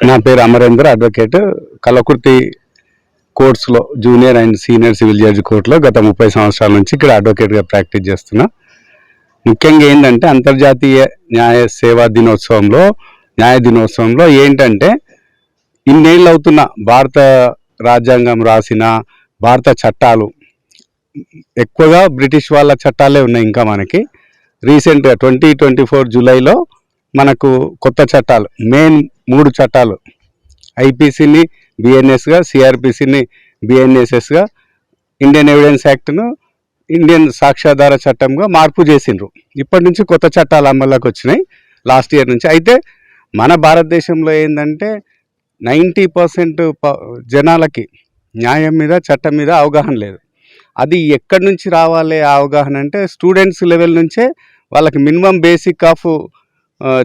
నా పేరు Amarender advocate Kalwakurthy కోర్ట్స్లో junior and senior civil judge కోర్టులో గత ముప్పై సంవత్సరాల నుంచి ఇక్కడ అడ్వకేట్గా ప్రాక్టీస్ చేస్తున్నా. ముఖ్యంగా ఏంటంటే అంతర్జాతీయ న్యాయ సేవా దినోత్సవంలో న్యాయ దినోత్సవంలో ఏంటంటే ఇన్నేళ్ళు అవుతున్న భారత రాజ్యాంగం రాసిన భారత చట్టాలు ఎక్కువగా బ్రిటిష్ వాళ్ళ చట్టాలే ఉన్నాయి ఇంకా మనకి. రీసెంట్గా ట్వంటీ ట్వంటీ ఫోర్ జూలైలో మనకు కొత్త చట్టాలు మెయిన్ మూడు చట్టాలు. ఐపీసీని బిఎన్ఎస్గా సిఆర్పిసిని బిఎన్ఎస్ఎస్గా ఇండియన్ ఎవిడెన్స్ యాక్ట్ను ఇండియన్ సాక్ష్యాధార చట్టంగా మార్పు చేసిండ్రు. ఇప్పటి నుంచి కొత్త చట్టాలు అమల్లోకి వచ్చినాయి లాస్ట్ ఇయర్ నుంచి. అయితే మన భారతదేశంలో ఏంటంటే నైంటీ పర్సెంట్ జనాలకి న్యాయం మీద చట్టం మీద అవగాహన లేదు. అది ఎక్కడి నుంచి రావాలి అవగాహన అంటే స్టూడెంట్స్ లెవెల్ నుంచే వాళ్ళకి మినిమం బేసిక్ ఆఫ్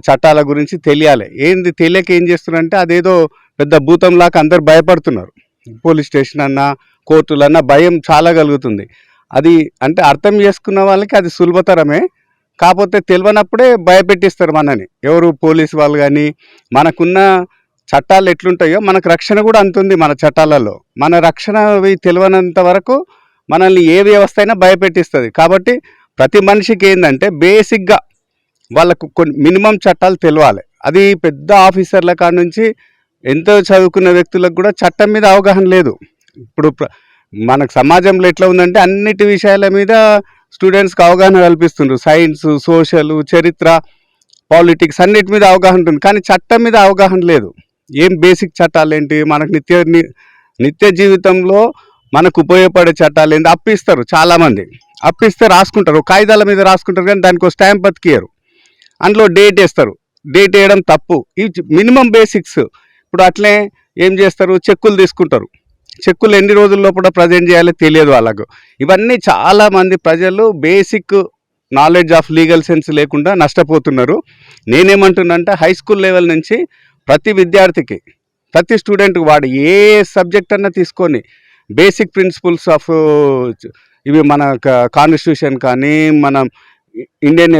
చట్టాల గురించి తెలియాలి. ఏంది తెలియక ఏం చేస్తున్నారంటే అదేదో పెద్ద భూతంలాగా అందరు భయపడుతున్నారు. పోలీస్ స్టేషన్ అన్నా కోర్టులన్నా భయం చాలా కలుగుతుంది అది అంటే అర్థం చేసుకున్న వాళ్ళకి అది సులభతరమే. కాకపోతే తెలియనప్పుడే భయపెట్టిస్తారు మనని. ఎవరు పోలీస్ వాళ్ళు కానీ మనకున్న చట్టాలు ఎట్లుంటాయో మనకు రక్షణ కూడా అంతుంది మన చట్టాలలో. మన రక్షణ అవి తెలియనంత వరకు మనల్ని ఏ వ్యవస్థ అయినా భయపెట్టిస్తుంది. కాబట్టి ప్రతి మనిషికి ఏంటంటే బేసిక్గా వాళ్ళకు కొన్ని మినిమం చట్టాలు తెలియాలి అది పెద్ద ఆఫీసర్ల కాడ నుంచి ఎంతో చదువుకున్న వ్యక్తులకు కూడా చట్టం మీద అవగాహన లేదు. ఇప్పుడు ప్ర- మనకు సమాజంలో ఎట్లా ఉందంటే అన్నిటి విషయాల మీద స్టూడెంట్స్కి అవగాహన కల్పిస్తుండ్రు. సైన్స్ సోషల్ చరిత్ర పాలిటిక్స్ అన్నిటి మీద అవగాహన ఉంటుంది. కానీ చట్టం మీద అవగాహన లేదు. ఏం బేసిక్ చట్టాలు ఏంటి? మనకు నిత్య ని- నిత్య జీవితంలో మనకు ఉపయోగపడే చట్టాలు ఏంటి అప్పిస్తారు చాలామంది. అప్పిస్తే రాసుకుంటారు. కాగితాల మీద రాసుకుంటారు కానీ దానికి ఒక స్టాంప్ బతికియరు అందులో డేట్ వేస్తారు. డేట్ వేయడం తప్పు. ఇవి మినిమం బేసిక్స్ ఇప్పుడు అట్లే ఏం చేస్తారు? చెక్కులు తీసుకుంటారు. చెక్కులు ఎన్ని రోజుల లోపల ప్రజెంట్ చేయాలో తెలియదు వాళ్ళకు. ఇవన్నీ చాలామంది ప్రజలు basic knowledge of legal sense లేకుండా నష్టపోతున్నారు. నేనేమంటున్నంటే హై స్కూల్ లెవెల్ నుంచి ప్రతి విద్యార్థికి ప్రతి స్టూడెంట్కి వాడు ఏ సబ్జెక్ట్ అన్నా తీసుకొని బేసిక్ ప్రిన్సిపల్స్ ఆఫ్ ఇవి మన కాన్స్టిట్యూషన్ కానీ మన ఇండియన్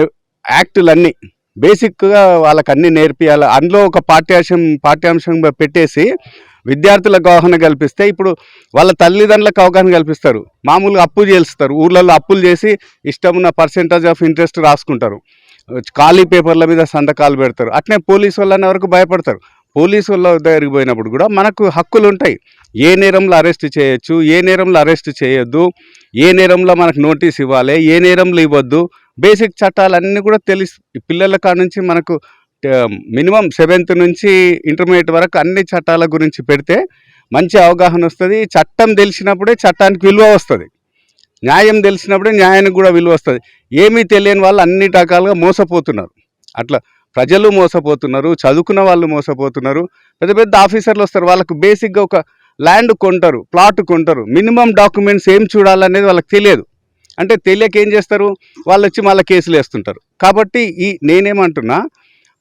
యాక్టులన్నీ బేసిక్గా వాళ్ళకి అన్నీ నేర్పియాలి. అందులో ఒక పాఠ్యాంశం పాఠ్యాంశం పెట్టేసి విద్యార్థులకు అవగాహన కల్పిస్తే ఇప్పుడు వాళ్ళ తల్లిదండ్రులకు అవగాహన కల్పిస్తారు. మామూలుగా అప్పు చేస్తారు ఊర్లలో అప్పులు చేసి ఇష్టమున్న పర్సెంటేజ్ ఆఫ్ ఇంట్రెస్ట్ రాసుకుంటారు. ఖాళీ పేపర్ల మీద సంతకాలు పెడతారు. అట్నే పోలీసు వాళ్ళు వరకు భయపడతారు? పోలీసు వాళ్ళ దగ్గరికి పోయినప్పుడు కూడా మనకు హక్కులు ఉంటాయి ఏ నేరంలో అరెస్ట్ చేయొచ్చు ఏ నేరంలో అరెస్ట్ చేయొద్దు ఏ నేరంలో మనకు నోటీస్ ఇవ్వాలి ఏ నేరంలో ఇవ్వద్దు బేసిక్ చట్టాలన్నీ కూడా తెలుసు పిల్లల కాడ నుంచి మనకు మినిమం సెవెంత్ నుంచి ఇంటర్మీడియట్ వరకు అన్ని చట్టాల గురించి పెడితే మంచి అవగాహన వస్తుంది. చట్టం తెలిసినప్పుడే చట్టానికి విలువ వస్తుంది. న్యాయం తెలిసినప్పుడే న్యాయానికి కూడా విలువ వస్తుంది. ఏమీ తెలియని వాళ్ళు అన్ని రకాలుగా మోసపోతున్నారు. అట్లా ప్రజలు మోసపోతున్నారు చదువుకున్న వాళ్ళు మోసపోతున్నారు పెద్ద పెద్ద ఆఫీసర్లు వస్తారు. వాళ్ళకు బేసిక్గా ఒక ల్యాండ్ కొంటారు ప్లాట్ కొంటారు. మినిమం డాక్యుమెంట్స్ ఏం చూడాలనేది వాళ్ళకి తెలియదు. అంటే తెలియక ఏం చేస్తారు? వాళ్ళు వచ్చి మళ్ళీ కేసులు వేస్తుంటారు. కాబట్టి ఈ నేనేమంటున్నా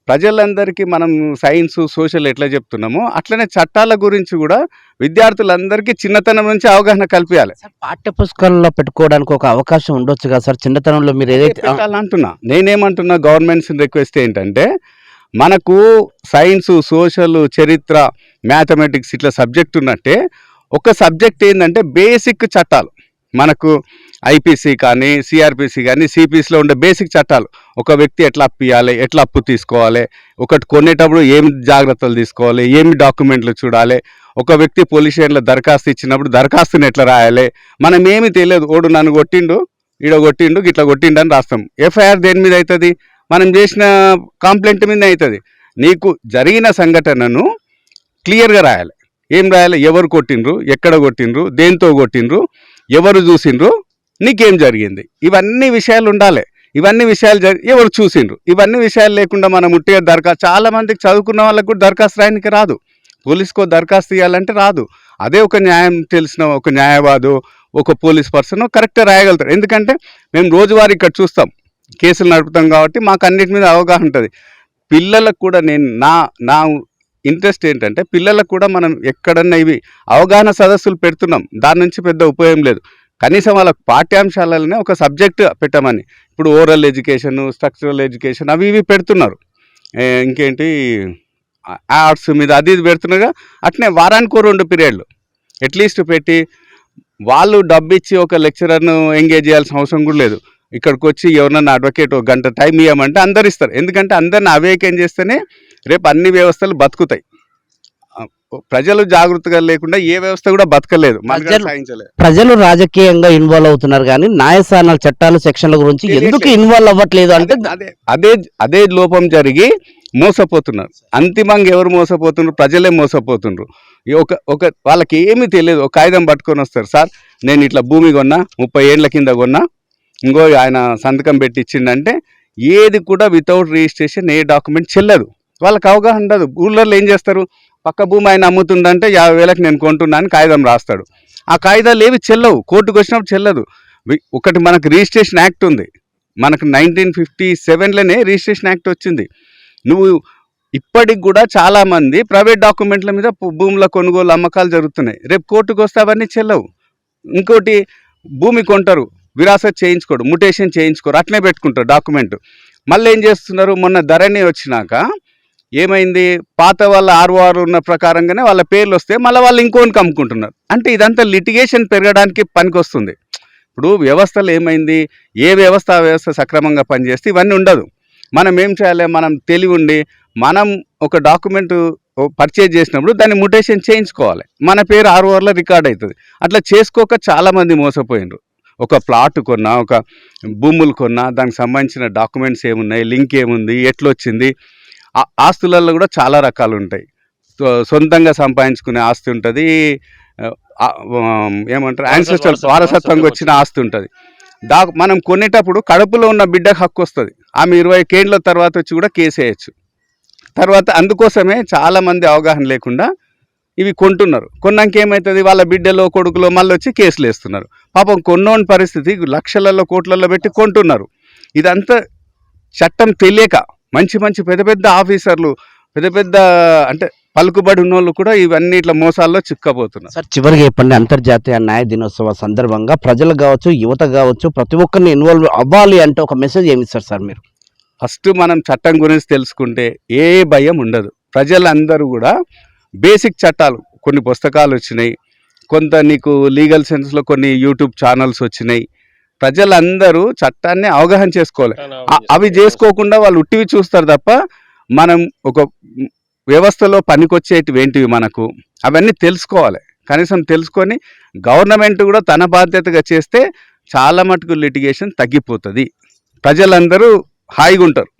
ప్రజలందరికీ మనం సైన్స్ సోషల్ ఎట్లా చెప్తున్నామో అట్లనే చట్టాల గురించి కూడా విద్యార్థులందరికీ చిన్నతనం నుంచి అవగాహన కల్పించాలి పాఠ్య పుస్తకాల్లో పెట్టుకోవడానికి ఒక అవకాశం ఉండొచ్చు కదా సార్? చిన్నతనంలో మీరు ఏదైతే పెట్టాలంటున్నా? నేనేమంటున్నా గవర్నమెంట్స్ రిక్వెస్ట్ ఏంటంటే మనకు సైన్స్ సోషల్ చరిత్ర మ్యాథమెటిక్స్ ఇట్లా సబ్జెక్ట్ ఉన్నట్టే ఒక సబ్జెక్ట్ ఏంటంటే బేసిక్ చట్టాలు. మనకు ఐపీసీ కానీ సిఆర్పిసి కానీ సిపిసిలో ఉండే బేసిక్ చట్టాలు. ఒక వ్యక్తి ఎట్లా అప్పు ఇవ్వాలి ఎట్లా అప్పు తీసుకోవాలి ఒకటి కొనేటప్పుడు ఏమి జాగ్రత్తలు తీసుకోవాలి ఏమి డాక్యుమెంట్లు చూడాలి ఒక వ్యక్తి పోలీస్ స్టేషన్లో దరఖాస్తు ఇచ్చినప్పుడు దరఖాస్తుని ఎట్లా రాయాలి మనం ఏమీ తెలియదు. ఓడు నన్ను కొట్టిండు ఈడ కొట్టిండు ఇట్లా కొట్టిండు అని రాస్తాం. ఎఫ్ఐఆర్ దేని మీద అవుతుంది మనం చేసిన కాంప్లైంట్ మీద అవుతుంది. నీకు జరిగిన సంఘటనను క్లియర్గా రాయాలి. ఏం రాయాలి? ఎవరు కొట్టిండ్రు? ఎక్కడ కొట్టిండ్రు? దేంతో కొట్టిండ్రు? ఎవరు చూసిండ్రు? నీకేం జరిగింది? ఇవన్నీ విషయాలు ఉండాలి. ఇవన్నీ విషయాలు ఎవరు చూసిండ్రు? ఇవన్నీ విషయాలు లేకుండా మనం ఉట్టిగా దరఖాస్తు చాలామందికి చదువుకున్న వాళ్ళకు కూడా దరఖాస్తు రాయడానికి రాదు. పోలీస్కో దరఖాస్తు ఇవ్వాలంటే రాదు. అదే ఒక న్యాయం తెలిసిన ఒక న్యాయవాదు ఒక పోలీస్ పర్సన్ కరెక్ట్గా రాయగలుగుతారు. ఎందుకంటే మేము రోజువారీ ఇక్కడ చూస్తాం. కేసులు నడుపుతాం కాబట్టి మాకు అన్నిటి మీద అవగాహన ఉంటుంది. పిల్లలకు కూడా నేను నా నా ఇంట్రెస్ట్ ఏంటంటే పిల్లలకు కూడా మనం ఎక్కడన్నా ఇవి అవగాహన సదస్సులు పెడుతున్నాం. దాని నుంచి పెద్ద ఉపయోగం లేదు. కనీసం వాళ్ళ పాఠ్యాంశాలనే ఒక సబ్జెక్ట్ పెట్టమని. ఇప్పుడు ఓరల్ ఎడ్యుకేషన్ స్ట్రక్చరల్ ఎడ్యుకేషన్ అవి ఇవి పెడుతున్నారు. ఇంకేంటి? ఆర్ట్స్ మీద అది ఇది పెడుతున్నారుగా. అట్నే వారానికి రెండు పీరియడ్లు. అట్లీస్ట్ పెట్టి వాళ్ళు డబ్బు ఇచ్చి ఒక లెక్చరర్ను ఎంగేజ్ చేయాల్సిన అవసరం కూడా లేదు. ఇక్కడికి వచ్చి ఎవరన్నా అడ్వకేట్ ఒక గంట టైం ఇవ్వమంటే అందరు ఇస్తారు. ఎందుకంటే అందరిని అవేకం చేస్తేనే రేపు అన్ని వ్యవస్థలు బతుకుతాయి. ప్రజలు జాగృతిగా లేకుండా ఏ వ్యవస్థ కూడా బతకలేదు. ప్రజలు- రాజకీయంగా ఇన్వాల్వ్ అవుతున్నారు కానీ న్యాయస్థానాల చట్టాలు సెక్షన్ల గురించి ఎందుకు. ఇన్వాల్వ్ అవ్వట్లేదు అంటే అదే అదే లోపం జరిగి మోసపోతున్నారు. అంతిమంగా ఎవరు మోసపోతున్నారు? ప్రజలే మోసపోతున్నారు. ఒక ఒక వాళ్ళకి ఏమీ తెలియదు. ఒక కాగితం పట్టుకొని వస్తారు. సార్ నేను ఇట్లా భూమి కొన్నా ముప్పై ఏండ్ల కింద కొన్నా ఇంకో ఆయన సంతకం పెట్టి ఇచ్చిండంటే ఏది కూడా వితౌట్ రిజిస్ట్రేషన్ ఏ డాక్యుమెంట్ చెల్లదు. వాళ్ళకి అవగాహన ఉండదు. ఊళ్ళల్లో ఏం చేస్తారు? పక్క భూమి ఆయన అమ్ముతుందంటే యాభై వేలకు నేను కొంటున్నాను అని కాగితం రాస్తాడు. ఆ కాగితాలు ఏవి చెల్లవు. కోర్టుకు వచ్చినప్పుడు చెల్లదు. వి- ఒకటి మనకు రిజిస్ట్రేషన్ యాక్ట్ ఉంది. మనకు నైన్టీన్ ఫిఫ్టీ సెవెన్లోనే రిజిస్ట్రేషన్ యాక్ట్ వచ్చింది. నువ్వు ఇప్పటికి కూడా చాలామంది ప్రైవేట్ డాక్యుమెంట్ల మీద భూముల కొనుగోలు అమ్మకాలు జరుగుతున్నాయి. రేపు కోర్టుకు వస్తే అవన్నీ చెల్లవు. ఇంకోటి భూమి కొంటారు. విరాసత్ చేయించుకోడు ముటేషన్ చేయించుకోరు అట్లనే పెట్టుకుంటారు డాక్యుమెంట్ మళ్ళీ ఏం చేస్తున్నారు? మొన్న ధరణి వచ్చినాక ఏమైంది? పాత వాళ్ళ ఆర్ఓఆర్ ఉన్న ప్రకారంగానే వాళ్ళ పేర్లు వస్తే మళ్ళీ వాళ్ళు ఇంకోనికి అమ్ముకుంటున్నారు. అంటే ఇదంతా లిటిగేషన్ పెరగడానికి పనికొస్తుంది. ఇప్పుడు వ్యవస్థలు ఏమైంది? ఏ వ్యవస్థ ఆ వ్యవస్థ సక్రమంగా పనిచేస్తే ఇవన్నీ ఉండదు. మనం ఏం చేయాలి? మనం తెలివి ఉండి మనం ఒక డాక్యుమెంట్ పర్చేజ్ చేసినప్పుడు దాన్ని ముటేషన్ చేయించుకోవాలి. మన పేరు ఆర్ఓఆర్లో రికార్డ్ అవుతుంది. అట్లా చేసుకోక చాలామంది మోసపోయినరు. ఒక ప్లాట్ కొన్నా ఒక భూములు కొన్నా దానికి సంబంధించిన డాక్యుమెంట్స్ ఏమున్నాయి లింక్ ఏముంది ఎట్లొచ్చింది ఆ- ఆస్తులలో కూడా చాలా రకాలు ఉంటాయి సొంతంగా సంపాదించుకునే ఆస్తి ఉంటుంది ఏమంటారు యాన్సెస్టర్ వారసత్వంగా వచ్చిన ఆస్తి ఉంటుంది. దా మనం కొనేటప్పుడు కడుపులో ఉన్న బిడ్డకు హక్కు వస్తుంది ఆమె ఇరవై కేండ్ల తర్వాత వచ్చి కూడా కేసు వేయచ్చు తర్వాత అందుకోసమే చాలామంది అవగాహన లేకుండా ఇవి కొంటున్నారు. కొన్నాక ఏమవుతుంది వాళ్ళ బిడ్డలో కొడుకులో మళ్ళీ వచ్చి కేసులు వేస్తున్నారు. పాపం కొన్నోని పరిస్థితి లక్షలలో కోట్లలో పెట్టి కొంటున్నారు. ఇదంతా చట్టం తెలియక మంచి మంచి పెద్ద పెద్ద ఆఫీసర్లు పెద్ద పెద్ద అంటే పలుకుబడి ఉన్నోళ్ళు కూడా ఇవన్నీ ఇట్లా మోసాల్లో చిక్కబోతున్నారు సార్ చివరిగా చెప్పండి. అంతర్జాతీయ న్యాయ దినోత్సవ సందర్భంగా ప్రజలు కావచ్చు యువత కావచ్చు ప్రతి ఒక్కరిని ఇన్వాల్వ్ అవ్వాలి అంటే ఒక మెసేజ్ ఏమి ఇస్తారు సార్ మీరు? ఫస్ట్ మనం చట్టం గురించి తెలుసుకుంటే ఏ భయం ఉండదు. ప్రజలందరూ కూడా బేసిక్ చట్టాలు కొన్ని పుస్తకాలు వచ్చినాయి. కొంత నీకు లీగల్ సెన్స్లో కొన్ని యూట్యూబ్ ఛానల్స్ వచ్చినాయి. ప్రజలందరూ చట్టాన్ని అవగాహన చేసుకోవాలి. అవి చేసుకోకుండా వాళ్ళు ఉట్టివి చూస్తారు తప్ప మనం ఒక వ్యవస్థలో పనికొచ్చేటివి ఏంటివి మనకు? అవన్నీ తెలుసుకోవాలి. కనీసం తెలుసుకొని గవర్నమెంట్ కూడా తన బాధ్యతగా చేస్తే చాలా మటుకు లిటిగేషన్ తగ్గిపోతుంది. ప్రజలందరూ హాయిగా ఉంటారు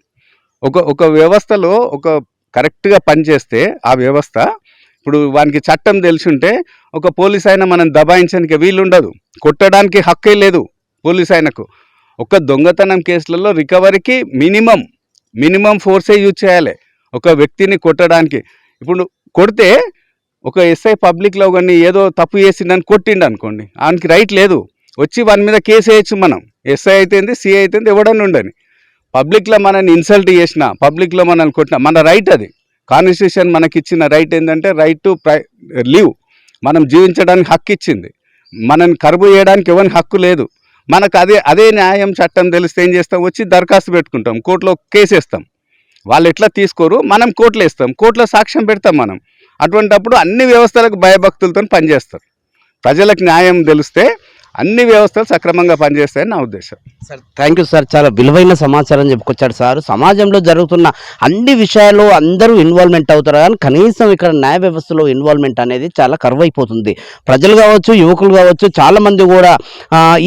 ఒక ఒక వ్యవస్థలో ఒక కరెక్ట్గా పనిచేస్తే ఆ వ్యవస్థ ఇప్పుడు వానికి చట్టం తెలిసి ఉంటే ఒక పోలీస్ అయినా మనం దబాయించడానికి వీలుండదు. కొట్టడానికి హక్కే లేదు పోలీస్ ఆయనకు ఒక దొంగతనం కేసులలో రికవరీకి మినిమం మినిమం ఫోర్సే యూజ్ చేయాలి. ఒక వ్యక్తిని కొట్టడానికి. ఇప్పుడు కొడితే ఒక ఎస్ఐ పబ్లిక్లో కానీ ఏదో తప్పు చేసిండని కొట్టిండు అనుకోండి ఆయనకి రైట్ లేదు. వచ్చి వాని మీద కేసు వేయచ్చు మనం. ఎస్ఐ అయితేంది సిఐ అయితేంది ఎవడన్నా ఉండని పబ్లిక్లో మనల్ని ఇన్సల్ట్ చేసిన పబ్లిక్లో మనల్ని కొట్టిన మన రైట్ అది. కాన్స్టిట్యూషన్ మనకి ఇచ్చిన రైట్ ఏంటంటే రైట్ టు ప్రై మనం జీవించడానికి హక్కు ఇచ్చింది మనని కరువు చేయడానికి ఎవరి హక్కు లేదు. మనకు అదే అదే న్యాయం చట్టం తెలిస్తే ఏం చేస్తాం? వచ్చి దరఖాస్తు పెట్టుకుంటాం. కోర్టులో కేసు వేస్తాం వాళ్ళు ఎట్లా తీసుకోరు? మనం కోర్టులో వేస్తాం. కోర్టులో సాక్ష్యం పెడతాం మనం. అటువంటప్పుడు అన్ని వ్యవస్థలకు భయభక్తులతో పనిచేస్తారు. ప్రజలకు న్యాయం తెలిస్తే అన్ని వ్యవస్థలు సక్రమంగా పనిచేస్తాయని నా ఉద్దేశం. Sir thank you sir. చాలా విలువైన సమాచారం చెప్పుకొచ్చాడు సార్. సమాజంలో జరుగుతున్న అన్ని విషయాలు అందరూ ఇన్వాల్వ్మెంట్ అవుతారు. కానీ కనీసం ఇక్కడ న్యాయ వ్యవస్థలో ఇన్వాల్వ్మెంట్ అనేది చాలా కరువైపోతుంది. ప్రజలు కావచ్చు యువకులు కావచ్చు చాలామంది కూడా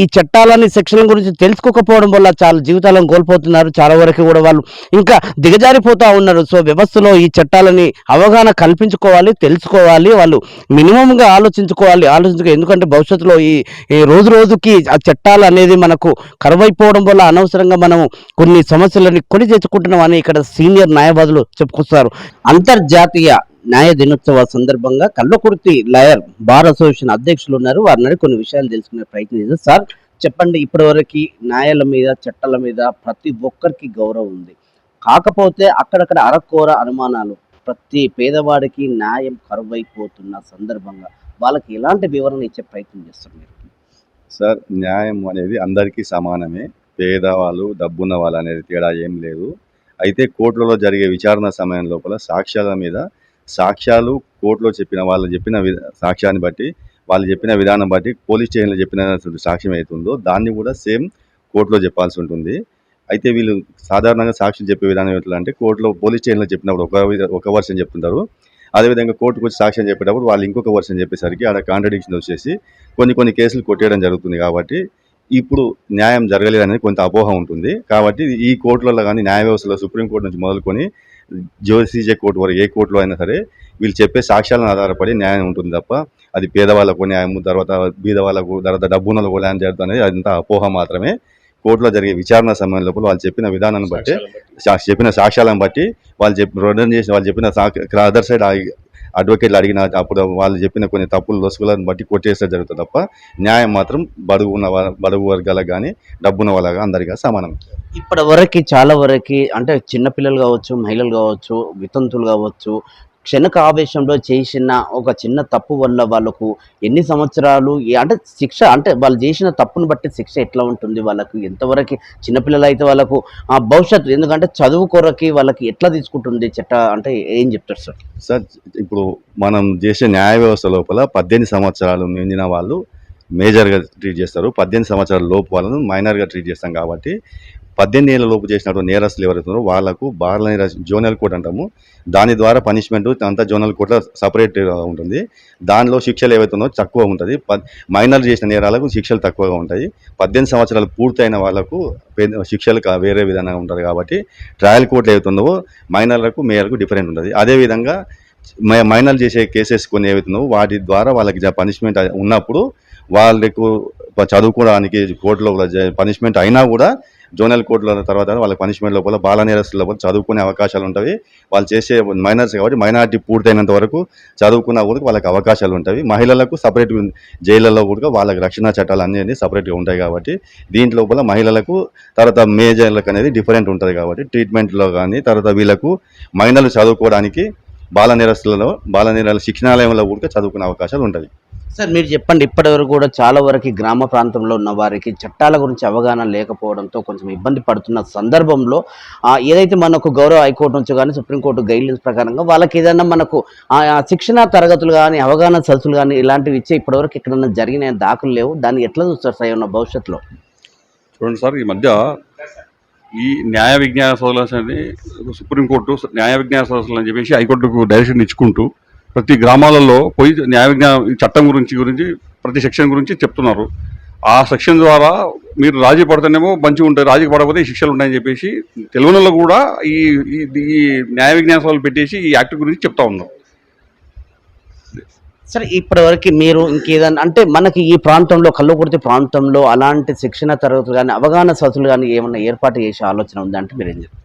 ఈ చట్టాలని శిక్షణ గురించి తెలుసుకోకపోవడం వల్ల చాలా జీవితాలను కోల్పోతున్నారు. చాలా వరకు కూడా వాళ్ళు ఇంకా దిగజారిపోతూ ఉన్నారు. సో వ్యవస్థలో ఈ చట్టాలని అవగాహన కల్పించుకోవాలి తెలుసుకోవాలి. వాళ్ళు మినిమంగా ఆలోచించుకోవాలి. ఆలోచించుకో ఎందుకంటే భవిష్యత్తులో ఈ ఈ రోజు రోజుకి ఆ చట్టాలు అనేది మనకు కరువైపోవడం వల్ల అనవసరంగా మనం కొన్ని సమస్యలని కొని తెచ్చుకుంటున్నామని ఇక్కడ సీనియర్ న్యాయవాదులు చెప్పుకొస్తారు. అంతర్జాతీయ న్యాయ దినోత్సవ సందర్భంగా కల్లకుర్తి లాయర్ బార్ అసోసియేషన్ అధ్యక్షులు ఉన్నారు. వారిని కొన్ని విషయాలు తెలుసుకునే ప్రయత్నం చేశారు సార్ చెప్పండి ఇప్పటివరకు న్యాయాల మీద చట్టాల మీద ప్రతి ఒక్కరికి గౌరవం ఉంది. కాకపోతే అక్కడక్కడ అరకోర అనుమానాలు ప్రతి పేదవాడికి న్యాయం కరువైపోతున్న సందర్భంగా వాళ్ళకి ఎలాంటి వివరణ ఇచ్చే ప్రయత్నం చేస్తున్నారు సార్ న్యాయం అనేది అందరికీ సమానమే. పేదవాళ్ళు డబ్బున్న వాళ్ళు అనేది తేడా ఏం లేదు. అయితే కోర్టులలో జరిగే విచారణ సమయం లోపల సాక్ష్యాల మీద సాక్ష్యాలు కోర్టులో చెప్పిన వాళ్ళు చెప్పిన వి- సాక్ష్యాన్ని బట్టి వాళ్ళు చెప్పిన విధానం బట్టి పోలీస్ స్టేషన్లో చెప్పిన సాక్ష్యం అవుతుందో దాన్ని కూడా సేమ్ కోర్టులో చెప్పాల్సి ఉంటుంది. అయితే వీళ్ళు సాధారణంగా సాక్ష్యం చెప్పే విధానం ఎట్లా అంటే కోర్టులో పోలీస్ స్టేషన్లో చెప్పినప్పుడు ఒక ఒక వర్షన్ చెప్తుంటారు. అదేవిధంగా కోర్టుకు వచ్చి సాక్ష్యం చెప్పేటప్పుడు వాళ్ళు ఇంకొక వర్షన్ చెప్పేసరికి ఆడ కాంట్రడిక్షన్ వచ్చేసి కొన్ని కొన్ని కేసులు కొట్టేయడం జరుగుతుంది కాబట్టి ఇప్పుడు న్యాయం జరగలేదనేది కొంత అపోహ ఉంటుంది. కాబట్టి ఈ కోర్టులలో కానీ న్యాయ వ్యవస్థలో సుప్రీంకోర్టు నుంచి మొదలుకొని జోసీజే కోర్టు వరకు ఏ కోర్టులో అయినా సరే వీళ్ళు చెప్పే సాక్ష్యాలను ఆధారపడి న్యాయం ఉంటుంది తప్ప అది పేదవాళ్ళకు న్యాయం తర్వాత బీదవాళ్ళకు తర్వాత డబ్బున్నలకు న్యాయం జరుగుతుంది అనేది అదంతా అపోహ మాత్రమే. కోర్టులో జరిగే విచారణ సమయం లోపల వాళ్ళు చెప్పిన విధానాన్ని బట్టి సా- చెప్పిన సాక్ష్యాలను బట్టి వాళ్ళు చెప్పిన రుణం చేసిన వాళ్ళు చెప్పిన అదర్ సైడ్ అడ్వకేట్లు అడిగిన అప్పుడు వాళ్ళు చెప్పిన కొన్ని తప్పులు లొసుగులను బట్టి కొట్టేస్తే జరుగుతుంది తప్ప న్యాయం మాత్రం బడుగు ఉన్న బడుగు వర్గాలకు కానీ డబ్బున్న వాళ్ళగా అందరికీ సమానం. ఇప్పటి వరకు చాలా వరకు అంటే చిన్నపిల్లలు కావచ్చు మహిళలు కావచ్చు వితంతులు కావచ్చు క్షణిక ఆవేశంలో చేసిన ఒక చిన్న తప్పు వల్ల వాళ్ళకు ఎన్ని సంవత్సరాలు ఏ- అంటే శిక్ష అంటే వాళ్ళు చేసిన తప్పును బట్టి శిక్ష ఎట్లా ఉంటుంది వాళ్ళకు? ఎంతవరకు చిన్నపిల్లలు అయితే వాళ్ళకు ఆ భవిష్యత్తు ఎందుకంటే చదువు కొరకి వాళ్ళకి ఎట్లా తీసుకుంటుంది చట్ట అంటే ఏం చెప్తారు సార్? సార్ ఇప్పుడు మనం చేసే న్యాయ వ్యవస్థ లోపల పద్దెనిమిది సంవత్సరాలు నిండిన వాళ్ళు మేజర్గా ట్రీట్ చేస్తారు. పద్దెనిమిది సంవత్సరాల లోపు వాళ్ళను మైనర్గా ట్రీట్ చేస్తాం కాబట్టి పద్దెనిమిది ఏళ్ళ లోపు చేసినటువంటి నేరస్తులు ఎవరైతున్నారో వాళ్ళకు బాల నేర జోనల్ కోర్ట్ అంటాము. దాని ద్వారా పనిష్మెంట్ అంతా జోనల్ కోర్టులో సపరేట్ ఉంటుంది. దానిలో శిక్షలు ఏవైతున్నాయో తక్కువ ఉంటుంది. ప మైనర్ చేసిన నేరాలకు శిక్షలు తక్కువగా ఉంటాయి. పద్దెనిమిది సంవత్సరాలు పూర్తయిన వాళ్ళకు శిక్షలు వేరే విధంగా ఉంటుంది కాబట్టి ట్రయల్ కోర్టులు ఏవైతున్నావో మైనర్లకు మేయర్కు డిఫరెంట్ ఉంటుంది. అదేవిధంగా మై మైనర్ చేసే కేసెస్ కొన్ని ఏవైతున్నావో వాటి ద్వారా వాళ్ళకి పనిష్మెంట్ ఉన్నప్పుడు వాళ్ళకు చదువుకోవడానికి కోర్టులో పనిష్మెంట్ అయినా కూడా జోనల్ కోర్టుల తర్వాత వాళ్ళకి పనిష్మెంట్ లోపల బాల నేరస్తుల లోపల చదువుకునే అవకాశాలు ఉంటాయి. వాళ్ళు చేసే మైనర్స్ కాబట్టి మైనారిటీ పూర్తయినంత వరకు చదువుకున్న కూడా వాళ్ళకి అవకాశాలు ఉంటాయి. మహిళలకు సపరేట్ జైళ్ళలో కూడా వాళ్ళకి రక్షణ చట్టాలు అన్నీ సపరేట్గా ఉంటాయి కాబట్టి దీంట్ లోపల మహిళలకు తర్వాత మేజర్లకు అనేది డిఫరెంట్ ఉంటుంది కాబట్టి ట్రీట్మెంట్లో కానీ తర్వాత వీళ్ళకు మైనర్లు చదువుకోవడానికి బాల నేరస్తులలో బాల నేరాల శిక్షణాలయంలో కూడా చదువుకునే అవకాశాలు ఉంటుంది సార్ మీరు చెప్పండి ఇప్పటివరకు కూడా చాలా వరకు గ్రామ ప్రాంతంలో ఉన్న వారికి చట్టాల గురించి అవగాహన లేకపోవడంతో కొంచెం ఇబ్బంది పడుతున్న సందర్భంలో ఏదైతే మనకు గౌరవ హైకోర్టు నుంచి కానీ సుప్రీంకోర్టు గైడ్లైన్స్ ప్రకారంగా వాళ్ళకి ఏదైనా మనకు ఆ శిక్షణ తరగతులు కానీ అవగాహన సదస్సులు కానీ ఇలాంటివి ఇచ్చే ఇప్పటివరకు ఎక్కడైనా జరిగిన దాఖలు లేవు. దాన్ని ఎట్లా చూస్తారు సార్ ఏమన్నా భవిష్యత్తులో? చూడండి సార్ ఈ మధ్య ఈ న్యాయ విజ్ఞాన సదస్సులు అనేది సుప్రీంకోర్టు న్యాయ విజ్ఞాన సదస్సులు అని చెప్పేసి హైకోర్టుకు డైరెక్షన్ ఇచ్చుకుంటూ ప్రతి గ్రామాలలో పోయి న్యాయ చట్టం గురించి గురించి ప్రతి సెక్షన్ గురించి చెప్తున్నారు. ఆ సెక్షన్ ద్వారా మీరు రాజీ పడితేనేమో మంచిగా ఉంటాయి రాజీ పడకపోతే ఈ శిక్షలు ఉంటాయని చెప్పేసి తెలుగులో కూడా ఈ ఈ- న్యాయ విజ్ఞాసాలు పెట్టేసి ఈ యాక్ట్ గురించి చెప్తా ఉన్నారు సరే ఇప్పటివరకు మీరు ఇంకేదన్నా అంటే మనకి ఈ ప్రాంతంలో కల్లుకుర్తి ప్రాంతంలో అలాంటి శిక్షణ తరగతులు కానీ అవగాహన సదస్సులు కానీ ఏమన్నా ఏర్పాటు చేసే ఆలోచన ఉందంటే మీరు ఏం చెప్తారు?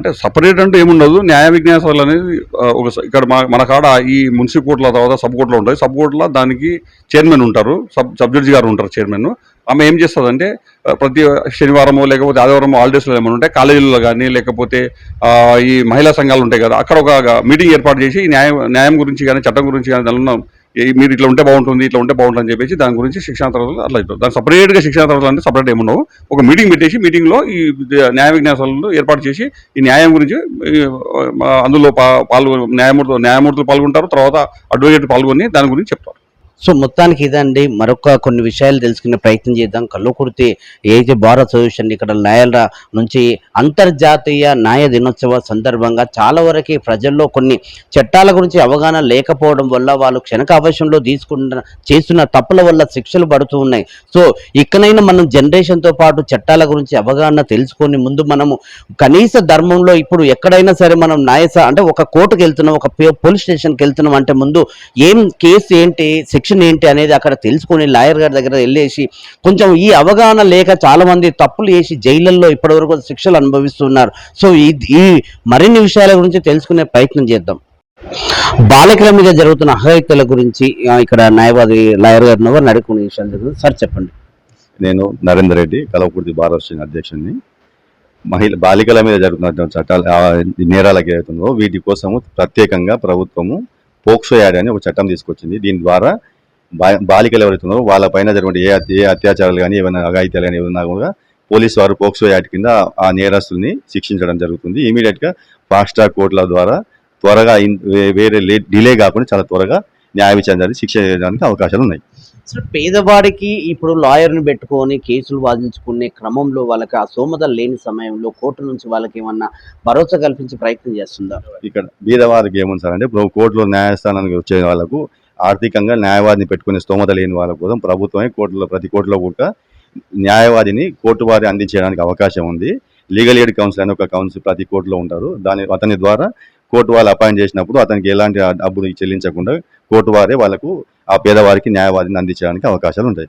అంటే సపరేట్ అంటే ఏముండదు. న్యాయ విజ్ఞాసాలు అనేది ఒక ఇక్కడ మన మన కాడ ఈ మున్సిపల్ కోర్టుల తర్వాత సబ్ కోర్టులో ఉంటాయి. సబ్ కోర్టులో దానికి చైర్మన్ ఉంటారు. సబ్ సబ్ జడ్జి గారు ఉంటారు చైర్మన్. ఆమె ఏం చేస్తుందంటే ప్రతి శనివారమో లేకపోతే ఆదివారం హాలిడేస్లో ఏమైనా ఉంటే కాలేజీల్లో కానీ లేకపోతే ఈ మహిళా సంఘాలు ఉంటాయి కదా అక్కడ ఒక మీటింగ్ ఏర్పాటు చేసి న్యాయం న్యాయం గురించి కానీ చట్టం గురించి కానీ దానిలో మీరు ఇట్లా ఉంటే బాగుంటుంది ఇట్లా ఉంటే బాగుంటుంది అని చెప్పేసి దాని గురించి శిక్షణ తరగతులు అట్లా చెప్తారు. దాని సపరేట్గా శిక్షణ తరగతులు అంటే సపరేట్ ఏముండవు. ఒక మీటింగ్ పెట్టేసి మీటింగ్లో ఈ న్యాయ విన్యాసాలను ఏర్పాటు చేసి ఈ న్యాయం గురించి అందులో పా- పాల్గొ న్యాయమూర్తులు న్యాయమూర్తులు పాల్గొంటారు తర్వాత అడ్వకేట్ పాల్గొని దాని గురించి చెప్తారు. సో మొత్తానికి ఇదండి. మరొక కొన్ని విషయాలు తెలుసుకునే ప్రయత్నం చేద్దాం. కల్లుకుర్తి ఏదైతే భారత్ సొల్యూషన్ ఇక్కడ న్యాయాల నుంచి అంతర్జాతీయ న్యాయ దినోత్సవ సందర్భంగా చాలా వరకు ప్రజల్లో కొన్ని చట్టాల గురించి అవగాహన లేకపోవడం వల్ల వాళ్ళు క్షణక అవశ్యంలో తీసుకుంటున్న చేస్తున్న తప్పుల వల్ల శిక్షలు పడుతూ ఉన్నాయి. సో ఇక్కడైనా మనం జనరేషన్తో పాటు చట్టాల గురించి అవగాహన తెలుసుకొని ముందు మనము కనీస ధర్మంలో ఇప్పుడు ఎక్కడైనా సరే మనం న్యాయ అంటే ఒక కోర్టుకు వెళ్తున్నాం ఒక పే- పోలీస్ స్టేషన్కి వెళ్తున్నాం అంటే ముందు ఏం కేసు ఏంటి శిక్ష సెక్షన్ ఏంటి అనేది అక్కడ తెలుసుకొని లాయర్ గారి దగ్గర వెళ్ళేసి కొంచెం ఈ అవగాహన లేక చాలా మంది తప్పులు చేసి జైళ్ళల్లో ఇప్పటివరకు శిక్షలు అనుభవిస్తున్నారు. సో ఈ మరిన్ని విషయాల గురించి తెలుసుకునే ప్రయత్నం చేద్దాం. బాలికల మీద జరుగుతున్న అహత్యల గురించి ఇక్కడ న్యాయవాది లాయర్ గారు ఉన్నారు, వారిని విషయాలు జరుగుతుంది సార్ చెప్పండి. నేను నరేందర్ రెడ్డి కలవకుర్తి భారత శ్రేణి అధ్యక్షుడిని. మహిళ బాలికల మీద జరుగుతున్న చట్టాలు నేరాలకు ఏదైతుందో వీటి కోసము ప్రత్యేకంగా ప్రభుత్వము పోక్సో యాడ్ అని ఒక చట్టం తీసుకొచ్చింది. దీని ద్వారా బాలికలు ఎవరైతున్నారో వాళ్ళ పైన జరిగిన ఏ ఏ అత్యాచారాలు కానీ ఏమైనా అఘాయిత్యాలు కానీ ఏమైనా కూడా పోలీస్ వారు పోక్సో యాక్ట్ కింద ఆ నేరస్తుల్ని శిక్షించడం జరుగుతుంది. ఇమీడియట్గా ఫాస్ట్ ట్రాక్ కోర్టుల ద్వారా త్వరగా వేరే డిలే కాకుండా చాలా త్వరగా న్యాయ విచారణ శిక్ష చేయడానికి అవకాశాలు ఉన్నాయి. అసలు పేదవాడికి ఇప్పుడు లాయర్ని పెట్టుకొని కేసులు వాదించుకునే క్రమంలో వాళ్ళకి ఆ సోమత లేని సమయంలో కోర్టు నుంచి వాళ్ళకి ఏమన్నా భరోసా కల్పించే ప్రయత్నం చేస్తుందా? ఇక్కడ బీదవారికి ఏముంది సార్ అంటే ఇప్పుడు కోర్టులో న్యాయస్థానానికి వచ్చే వాళ్ళకు ఆర్థికంగా న్యాయవాదిని పెట్టుకునే స్తోమత లేని వాళ్ళ కోసం ప్రభుత్వమే కోర్టులో ప్రతి కోర్టులో కూడా న్యాయవాదిని కోర్టు వారి అందించడానికి అవకాశం ఉంది. లీగల్ ఎయిడ్ కౌన్సిల్ అనే ఒక కౌన్సిల్ ప్రతి కోర్టులో ఉంటారు. దాని అతని ద్వారా కోర్టు వాళ్ళు అపాయింట్ చేసినప్పుడు అతనికి ఎలాంటి డబ్బులు చెల్లించకుండా కోర్టు వారే వాళ్ళకు ఆ పేదవారికి న్యాయవాదిని అందించడానికి అవకాశాలు ఉంటాయి.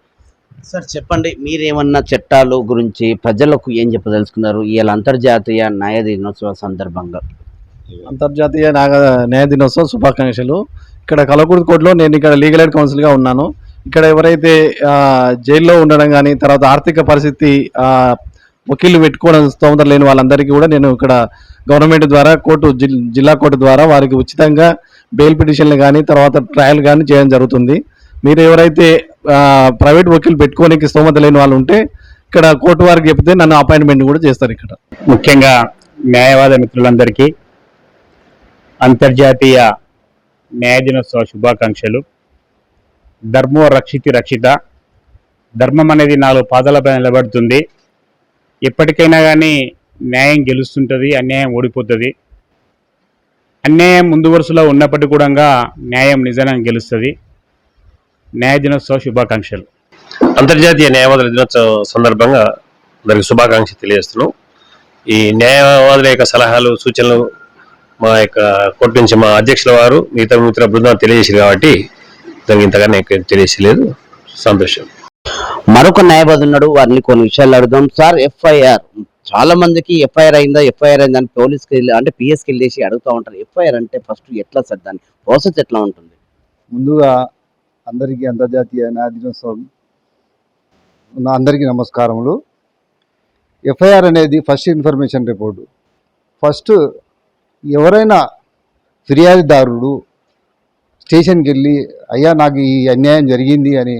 సార్ చెప్పండి మీరేమన్నా చట్టాలు గురించి ప్రజలకు ఏం చెప్పదలుచుకున్నారు? ఇవాళ అంతర్జాతీయ న్యాయ దినోత్సవ సందర్భంగా. అంతర్జాతీయ నాగ న్యాయ దినోత్సవ శుభాకాంక్షలు. ఇక్కడ కలకూర్తి కోర్టులో నేను ఇక్కడ లీగల్ ఎయిడ్ కౌన్సిల్గా ఉన్నాను. ఇక్కడ ఎవరైతే జైల్లో ఉండడం కానీ తర్వాత ఆర్థిక పరిస్థితి వకీలు పెట్టుకోవడం స్తోమత లేని వాళ్ళందరికీ కూడా నేను ఇక్కడ గవర్నమెంట్ ద్వారా కోర్టు జిల్- జిల్లా కోర్టు ద్వారా వారికి ఉచితంగా బెయిల్ పిటిషన్లు కానీ తర్వాత ట్రయల్ కానీ చేయడం జరుగుతుంది. మీరు ఎవరైతే ప్రైవేట్ వకీలు పెట్టుకోనికి స్తోమత లేని వాళ్ళు ఉంటే ఇక్కడ కోర్టు వారికి చెప్తే నన్ను అపాయింట్మెంట్ కూడా చేస్తారు ఇక్కడ. ముఖ్యంగా న్యాయవాద మిత్రులందరికీ అంతర్జాతీయ న్యాయ దినోత్సవ శుభాకాంక్షలు. ధర్మో రక్షితి రక్షిత. ధర్మం అనేది నాలుగు పాదాలపై నిలబడుతుంది. ఎప్పటికైనా కానీ న్యాయం గెలుస్తుంటుంది అన్యాయం ఓడిపోతుంది. అన్యాయం ముందు వరుసలో ఉన్నప్పటికీ కూడా న్యాయం నిజంగా గెలుస్తుంది. న్యాయ దినోత్సవ శుభాకాంక్షలు. అంతర్జాతీయ న్యాయవాదుల దినోత్సవం సందర్భంగా దానికి శుభాకాంక్షలు తెలియజేస్తున్నాం. ఈ న్యాయవాదుల యొక్క సలహాలు సూచనలు మా యొక్క కోర్టు నుంచి మా అధ్యక్షుల వారు మిగతా మిత్ర బృందం తెలియజేసారు కాబట్టి దానికి ఇంతగానే తెలియజేయలేదు. సంతోషం. మరొక న్యాయవాది ఉన్నాడు వారిని కొన్ని విషయాలు అడుగుదాం. Sir FIR. చాలా మందికి ఎఫ్ఐఆర్ అయిందా? ఎఫ్ఐఆర్ అయిందా అని పోలీస్కి వెళ్ళి అంటే పిఎస్కి వెళ్ళేసి అడుగుతూ ఉంటారు. ఎఫ్ఐఆర్ అంటే ఫస్ట్ ఎట్లా సార్ దాని ప్రాసెస్ ఎట్లా ఉంటుంది? ముందుగా అందరికీ అంతర్జాతీయ న్యాయ దినోత్సవం. అందరికీ నమస్కారములు. ఎఫ్ఐఆర్ అనేది ఫస్ట్ ఇన్ఫర్మేషన్ రిపోర్టు. ఫస్ట్ ఎవరైనా ఫిర్యాదుదారుడు స్టేషన్కి వెళ్ళి అయ్యా నాకు ఈ అన్యాయం జరిగింది అని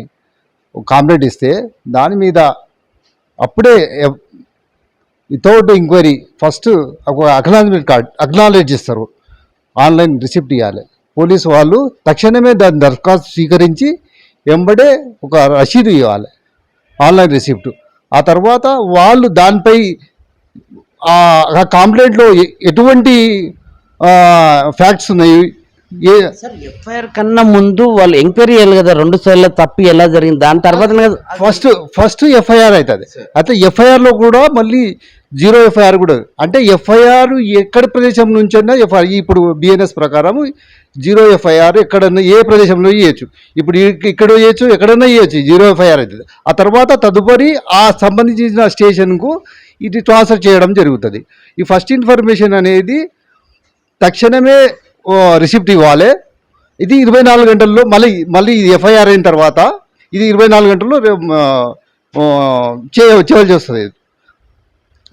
ఒక కాంప్లైంట్ ఇస్తే దాని మీద అప్పుడే వితౌట్ ఎంక్వైరీ ఫస్ట్ ఒక అక్నాలజ్మెంట్ కార్డ్ అక్నాలెడ్జ్ ఇస్తారు ఆన్లైన్ రిసిప్ట్ ఇవ్వాలి పోలీసు వాళ్ళు తక్షణమే దాని దరఖాస్తు స్వీకరించి వెంబడే ఒక రసీదు ఇవ్వాలి. Online receipt. ఆ తర్వాత వాళ్ళు దానిపై ఆ కాంప్లైంట్లో ఎటువంటి ఫ్యాక్ట్స్ ఉన్నాయి? ఏ సార్ ఎఫ్ఐఆర్ కన్నా ముందు వాళ్ళు ఎంక్వైరీ చేయాలి కదా రెండు సార్లు తప్పి ఎలా జరిగింది? దాని తర్వాత ఫస్ట్ ఫస్ట్ ఎఫ్ఐఆర్ అవుతుంది. అయితే ఎఫ్ఐఆర్లో కూడా మళ్ళీ జీరో ఎఫ్ఐఆర్ కూడా. అంటే ఎఫ్ఐఆర్ ఎక్కడి ప్రదేశం నుంచైనా ఎఫ్ఐఆర్ ఇప్పుడు బిఎన్ఎస్ ప్రకారం జీరో ఎఫ్ఐఆర్ ఎక్కడన్నా ఏ ప్రదేశంలో ఇవ్వచ్చు ఇప్పుడు ఇక్కడ ఇవ్వచ్చు ఎక్కడన్నా ఇవ్వచ్చు జీరో ఎఫ్ఐఆర్ అవుతుంది. ఆ తర్వాత తదుపరి ఆ సంబంధించిన స్టేషన్కు ఇది ట్రాన్స్ఫర్ చేయడం జరుగుతుంది. ఈ ఫస్ట్ ఇన్ఫర్మేషన్ అనేది తక్షణమే రిసిప్ట్ ఇవ్వాలి. ఇది ఇరవై నాలుగు గంటల్లో మళ్ళీ మళ్ళీ ఇది ఎఫ్ఐఆర్ అయిన తర్వాత ఇది ఇరవై నాలుగు గంటల్లో చేయ చేయవలసి వస్తుంది.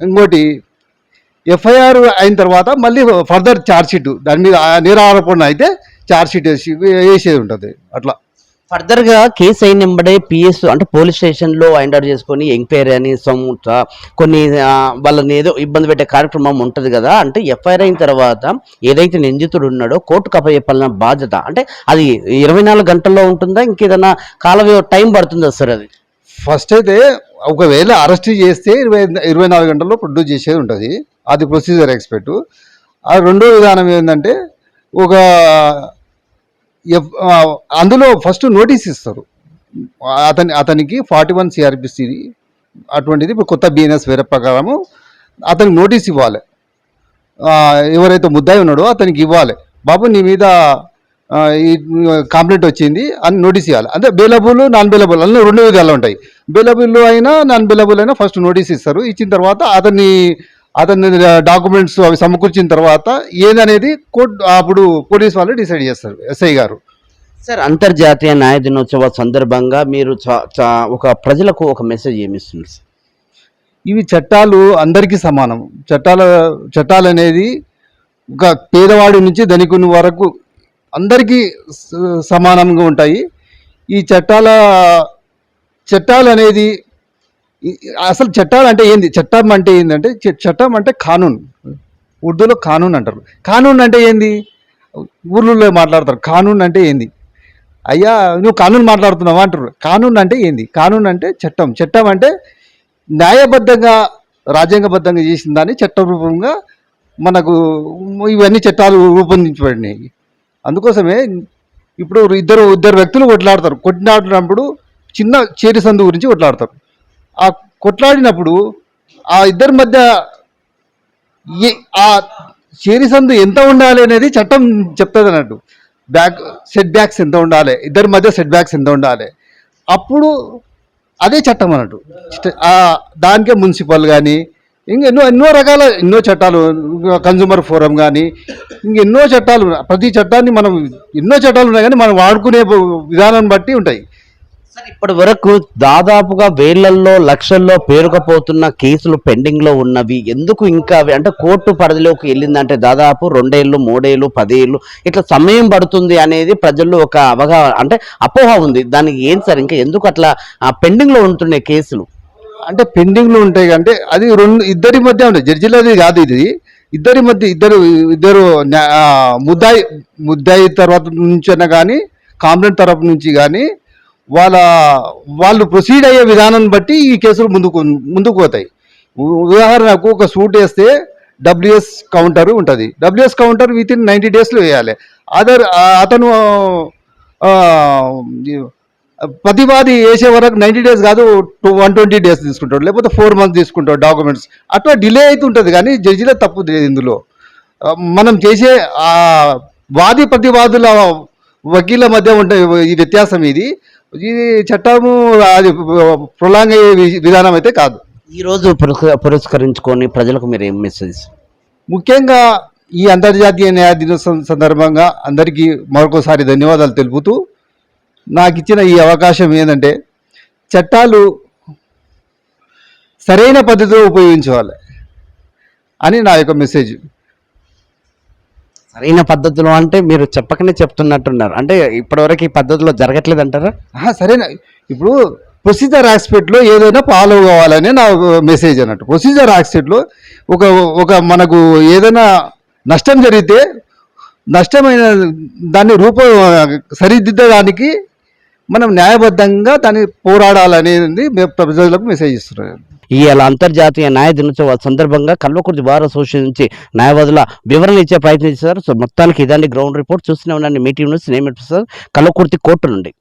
ఇంకోటి ఎఫ్ఐఆర్ అయిన తర్వాత మళ్ళీ ఫర్దర్ ఛార్జ్షీట్ దాని మీద ఆ నేర ఆరోపణ అయితే ఛార్జ్ షీట్ వేసి వేసేది ఉంటుంది. అట్లా. ఫర్దర్గా కేసు అయిన వెంబడే పిఎస్ అంటే పోలీస్ స్టేషన్లో ఐండర్ చేసుకొని ఎంక్వైరీ అని సమ్ కొన్ని వాళ్ళని ఏదో ఇబ్బంది పెట్టే కార్యక్రమం ఉంటది కదా అంటే ఎఫ్ఐఆర్ అయిన తర్వాత ఏదైతే నిందితుడు ఉన్నాడో కోర్టుకు అప్పచెప్పాలన్న బాధ్యత అంటే అది ఇరవై నాలుగు గంటల్లో ఉంటుందా ఇంకేదైనా కాల టైం పడుతుందా సార్ అది? ఫస్ట్ అయితే ఒకవేళ అరెస్ట్ చేస్తే ఇరవై ఇరవై నాలుగు గంటల్లో ప్రొడ్యూస్ చేసేది ఉంటుంది. అది ప్రొసీజర్ ఎక్స్పెక్ట్. ఆ రెండో విధానం ఏంటంటే ఒక అందులో ఫస్ట్ నోటీస్ ఇస్తారు. అతని అతనికి ఫార్టీ వన్ సిఆర్పిసి అటువంటిది ఇప్పుడు కొత్త బిఎన్ఎస్ వేరే ప్రకారము అతనికి నోటీస్ ఇవ్వాలి. ఎవరైతే ముద్దాయి ఉన్నాడో అతనికి ఇవ్వాలి. బాబు నీ మీద ఈ కంప్లైంట్ వచ్చింది అని నోటీస్ ఇవ్వాలి. అంటే బేలబుల్ నాన్ బేలబుల్ అన్నీ రెండు విధాలు ఉంటాయి. బేలబుల్ అయినా నాన్ బేలబుల్ అయినా ఫస్ట్ నోటీస్ ఇస్తారు. ఇచ్చిన తర్వాత అతన్ని అతని డాక్యుమెంట్స్ అవి సమకూర్చిన తర్వాత ఏదనేది కోర్టు అప్పుడు పోలీస్ వాళ్ళు డిసైడ్ చేస్తారు ఎస్ఐ గారు. సార్ అంతర్జాతీయ న్యాయ దినోత్సవ సందర్భంగా మీరు చా- చా- ఒక ప్రజలకు ఒక మెసేజ్ ఏమిస్తుంది సార్? ఇవి చట్టాలు అందరికీ సమానం. చట్టాల చట్టాలు అనేది ఒక పేదవాడి నుంచి ధనికుని వరకు అందరికీ సమానంగా ఉంటాయి. ఈ చట్టాల చట్టాలు అనేది అసలు చట్టాలు అంటే ఏంది? చట్టం అంటే ఏంటంటే చట్టం అంటే కానూన్ ఉర్దూలో కానూన్ అంటారు. కానూన్ అంటే ఏంది? ఊర్లలో మాట్లాడతారు. కానూన్ అంటే ఏంది? అయ్యా నువ్వు కానూన్ మాట్లాడుతున్నావా అంటారు కానూన్ అంటే ఏంది? కానూన్ అంటే చట్టం. చట్టం అంటే న్యాయబద్ధంగా రాజ్యాంగబద్ధంగా చేసిన దాన్ని చట్టరూపంగా మనకు ఇవన్నీ చట్టాలు రూపొందించబడినాయి. అందుకోసమే ఇప్పుడు ఇద్దరు ఇద్దరు వ్యక్తులు కొట్లాడతారు. కొట్లాడినప్పుడు చిన్న చేరి సందు గురించి కొట్లాడతారు. ఆ కొట్లాడినప్పుడు ఆ ఇద్దరి మధ్య ఆ చేరి సందు ఎంత ఉండాలి అనేది చట్టం చెప్తుంది అన్నట్టు. బ్యాక్ సెట్ బ్యాక్స్ ఎంత ఉండాలి ఇద్దరి మధ్య సెట్ బ్యాక్స్ ఎంత ఉండాలి. అప్పుడు అదే చట్టం అన్నట్టు. దానికే మున్సిపల్ కానీ ఇంకా ఎన్నో ఎన్నో రకాల ఎన్నో చట్టాలు కన్జ్యూమర్ ఫోరం కానీ ఇంకెన్నో చట్టాలు ప్రతి చట్టాన్ని మనం ఎన్నో చట్టాలు ఉన్నాయి కానీ మనం వాడుకునే విధానం బట్టి ఉంటాయి. ఇప్పటి వరకు దాదాపుగా వేలల్లో లక్షల్లో పేరుకపోతున్న కేసులు పెండింగ్లో ఉన్నవి. ఎందుకు ఇంకా అవి? అంటే కోర్టు పరిధిలోకి వెళ్ళిందంటే దాదాపు రెండేళ్ళు మూడేళ్ళు పదేళ్ళు ఇట్లా సమయం పడుతుంది అనేది ప్రజల్లో ఒక అవగాహన అంటే అపోహ ఉంది. దానికి ఏం సార్? ఇంకా ఎందుకు అట్లా పెండింగ్లో ఉంటున్నాయి కేసులు? అంటే పెండింగ్లో ఉంటాయి అంటే అది రెండు ఇద్దరి మధ్య ఉంటాయి జడ్జిలది కాదు ఇది. ఇద్దరి మధ్య ఇద్దరు ఇద్దరు ముద్దాయి ముద్దాయి తర్వాత నుంచి అయినా కానీ కాంప్లైంట్ తరపు నుంచి కానీ వాళ్ళ వాళ్ళు ప్రొసీడ్ అయ్యే విధానం బట్టి ఈ కేసులు ముందుకు ముందుకు పోతాయి. ఉదాహరణకు ఒక సూట్ వేస్తే డబ్ల్యూఎస్ కౌంటర్ ఉంటుంది. WS counter within ninety డేస్లో వేయాలి. అదర్ అతను ప్రతివాది వేసే వరకు నైంటీ డేస్ కాదు టూ వన్ ట్వంటీ డేస్ తీసుకుంటాడు. లేకపోతే ఫోర్ మంత్స్ తీసుకుంటాడు డాక్యుమెంట్స్ అట్లా డిలే అవుతుంటుంది కానీ జడ్జిలో తప్పు లేదు ఇందులో. మనం చేసే వాది ప్రతివాదుల వకీల మధ్య ఉండే ఈ వ్యత్యాసం ఇది. ఇది చట్టము అది ప్రొలాంగ్ విధానం అయితే కాదు. ఈ రోజు పురస్క- పురస్కరించుకొని ప్రజలకు మీరు ఏం మెసేజ్ ముఖ్యంగా ఈ అంతర్జాతీయ న్యాయ దినోత్సవం సందర్భంగా అందరికీ మరొకసారి ధన్యవాదాలు తెలుపుతూ నాకు ఇచ్చిన ఈ అవకాశం ఏంటంటే చట్టాలు సరైన పద్ధతిలో ఉపయోగించాలి అని నా యొక్క మెసేజ్ సరైన పద్ధతిలో అంటే మీరు చెప్పకనే చెప్తున్నట్టున్నారు. అంటే ఇప్పటివరకు ఈ పద్ధతిలో జరగట్లేదు అంటారా సరేనా ఇప్పుడు ప్రొసీజర్ ఆస్పెక్ట్లో ఏదైనా ఫాలో కావాలనే నా మెసేజ్ అన్నట్టు. ప్రొసీజర్ ఆస్పెక్ట్లో ఒక ఒక మనకు ఏదైనా నష్టం జరిగితే నష్టమైన దాన్ని రూప సరిదిద్దడానికి మనం న్యాయబద్ధంగా దాన్ని పోరాడాలనేది మేము ప్రజలకు మెసేజ్ ఇస్తున్నాను ఈ అంతర్జాతీయ న్యాయ దినోత్సవ సందర్భంగా కల్వకుర్తి బార్ అసోసియేషన్ నుంచి న్యాయవాదుల వివరణ ఇచ్చే ప్రయత్నం చేశారు. సో మొత్తానికి ఇదాన్ని గ్రౌండ్ రిపోర్ట్. చూస్తూనే ఉండండి. మీటింగ్ నుంచి నేమ్ సార్ కల్వకుర్తి కోర్టు నుండి.